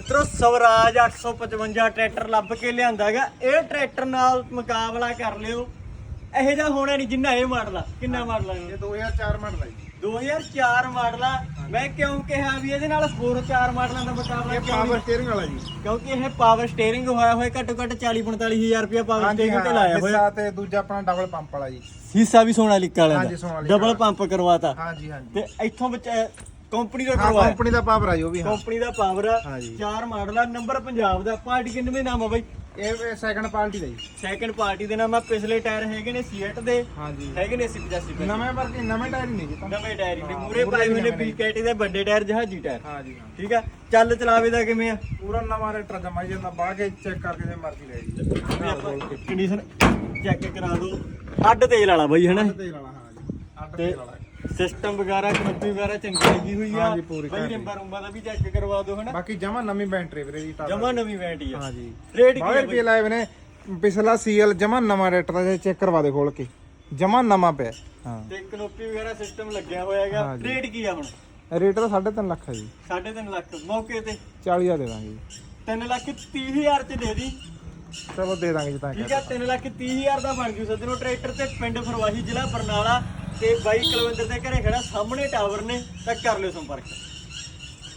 ਮਿੱਤਰੋ ਸਵਰਾਜ 855 ਟਰੈਕਟਰ ਲੱਭ ਕੇ ਲਿਆਂਦਾਗਾ ਇਹ ਟਰੈਕਟਰ ਨਾਲ ਮੁਕਾਬਲਾ ਕਰ ਲਿਓ। ਇਹੋ ਜਿਹਾ ਹੋਣਾ ਨਹੀਂ ਜਿੰਨਾ ਇਹ ਮਾਡਲ ਆ। ਕਿੰਨਾ ਮਾਡਲ ਆ ਇਹ? ਇਹ 2004 ਮਾਡਲ ਹੈ ਜੀ। 2004 ਮਾਡਲ ਆ। ਮੈਂ ਕਿਉਂ ਕਿਹਾ ਵੀ ਇਹਦੇ ਨਾਲ ਹੋਰ ਚਾਰ ਮਾਡਲਾਂ ਦਾ ਮੁਕਾਬਲਾ ਇਹ ਕਿਉਂ ਪਾਵਰ ਨਹੀਂ? ਸਟੀਅਰਿੰਗ ਵਾਲਾ ਜੀ। ਕਿਉਂਕਿ ਇਹ ਪਾਵਰ ਸਟੀਅਰਿੰਗ ਹੋਇਆ ਹੋਇਆ ਘੱਟੋ ਘੱਟ 40 45000 ਰੁਪਏ ਪਾਵਰ ਸਟੀਅਰਿੰਗ ਤੇ ਲਾਇਆ ਹੋਇਆ। ਹਿੱਸਾ ਤੇ ਦੂਜਾ ਆਪਣਾ ਡਬਲ ਪੰਪ ਵਾਲਾ ਜੀ। ਹਿੱਸਾ ਵੀ ਸੋਨਾਲੀਕਾ ਵਾਲਿਆਂ ਹਾਂਜੀ, ਸੋਨਾਲੀਕਾ ਡਬਲ ਪੰਪ ਕਰਵਾਤਾ। ਹਾਂਜੀ ਹਾਂਜੀ। ਤੇ ਇੱਥੋਂ ਵਿੱਚ ਕੰਪਨੀ ਦਾ ਹਾਂ ਕਰਵਾਇਆ ਕੰਪਨੀ ਦਾ ਪਾਵਰ ਆ ਜੀ ਉਹ ਵੀ ਹਾਂ। ਕੰਪਨੀ ਦਾ ਪਾਵਰ ਆ। ਹਾਂਜੀ। ਚਾਰ ਮਾਡਲ ਆ ਨੰਬਰ ਪੰਜਾਬ ਦਾ। ਪਾਰਟੀ ਕਿੰਨਵੇਂ ਨਾਮ ਆ ਬਾਈ? ਇਹ ਸੈਕੰਡ ਪਾਰਟੀ ਦਾ ਜੀ। ਸੈਕੰਡ ਪਾਰਟੀ ਦੇ ਨਾਮ ਆ। ਪਿਛਲੇ ਟਾਇਰ ਹੈਗੇ ਨੇ ਸੀਟ ਦੇ। ਹਾਂਜੀ ਹੈਗੇ ਨੇ 85 ਦੇ ਨਵੇਂ ਵਰਗੇ ਨਵੇਂ ਟਾਇਰ ਨਹੀਂ ਜੀ ਤਾਂ। ਨਵੇਂ ਟਾਇਰ ਨੇ। ਹਾਂ, ਮੂਰੇ ਮੂਹਰੇ ਪਾਏ ਹੋਏ ਨੇ ਨਵੇਂ ਨੇ। ਪੀਕੇਟੀ ਦੇ ਵੱਡੇ ਟਾਇਰ ਜਹਾਜੀ ਟਾਇਰ। ਹਾਂ ਠੀਕ ਆ? ਚੱਲ ਚਲਾਵੇ ਦਾ ਕਿਵੇਂ ਆ? ਪੂਰਾ ਨਵਾਂ ਰੇਟਰ ਜਮਾ ਜੀ ਨਾ ਬਾਹ ਕੇ ਚੈੱਕ ਕਰਕੇ ਜੇ ਮਰਜ਼ੀ ਲੈ ਜੀ। ਕੰਡੀਸ਼ਨ ਚੈੱਕ ਕਰਾ ਦੋ। ਅੱਡ ਤੇਲ ਵਾਲਾ ਬਾਈ ਹਨਾ? ਤੇਲ ਵਾਲਾ ਹਾਂ ਜੀ। ਅੱਡ ਤੇ ਤੇਲ ਵਾਲਾ। ਸਿਸਟਮ ਵਗੈਰਾ ਕਨੈਕਟਿਵ ਵਗੈਰਾ ਚੰਗੀ ਲੱਗੀ ਹੋਈ ਆ। ਹਾਂਜੀ, ਪੂਰੀ ਬਾਈ ਘੈਂਟ ਨੰਬਰ ਉੰਬਾ ਦਾ ਵੀ ਚੈੱਕ ਕਰਵਾ ਦਿਓ ਹਨਾ? ਬਾਕੀ ਜਮਾ ਨਵੀਂ ਬੈਟਰੀ ਵੀਰੇ ਜੀ ਤਾਂ ਜਮਾ ਨਵੀਂ ਵੈਂਟੀ ਆ। ਹਾਂਜੀ ਰੇਟ ਕੀ ਬਾਹਰ ਆ ਰੁਪਏ ਬਾਈ? ਲਾਏ ਪਿਛਲਾ ਸੀਐਲ ਜਮਾ ਨਵਾਂ ਰੇਟਰ ਦਾ ਚੈੱਕ ਕਰਵਾ ਦੇ ਖੋਲ ਕੇ। ਜਮਾ ਨਵਾਂ ਪਿਆ। ਹਾਂ। ਤੇ ਕਨੋਪੀ ਵਗੈਰਾ ਸਿਸਟਮ ਲੱਗਿਆ ਹੋਇਆ ਹੈਗਾ। ਹਾਂਜੀ। ਰੇਟ ਕੀ ਆ ਹੁਣ? ਰੇਟ ਤਾਂ 3.5 ਲੱਖ ਹੈ ਜੀ। 3.5 ਲੱਖ ਮੌਕੇ ਤੇ। 40 ਦਾ ਦੇ ਦਾਂਗੇ ਜੀ। 3 ਲੱਖ 30 ਹਜ਼ਾਰ ਚ ਦੇ ਦੀ। ਚਲੋ ਦੇ ਦਾਂਗੇ ਜੀ ਤਾਂ ਠੀਕ ਆ 3 ਲੱਖ 30 ਹਜ਼ਾਰ ਦਾ ਬਣ ਜੂ ਸੱਜਣੋ। ਟਰੈਕਟਰ ਤੇ ਪਿੰਡ ਫਰਵਾਹੀ ਜ਼ਿਲ੍ਹਾ ਬਰਨਾਲਾ। ਤੇ ਬਾਈ ਕੁਲਵਿੰਦਰ ਦੇ ਘਰੇ ਖੜਾ ਸਾਹਮਣੇ ਟਾਵਰ ਨੇ ਤਾਂ ਕਰ ਲਿਓ ਸੰਪਰਕ।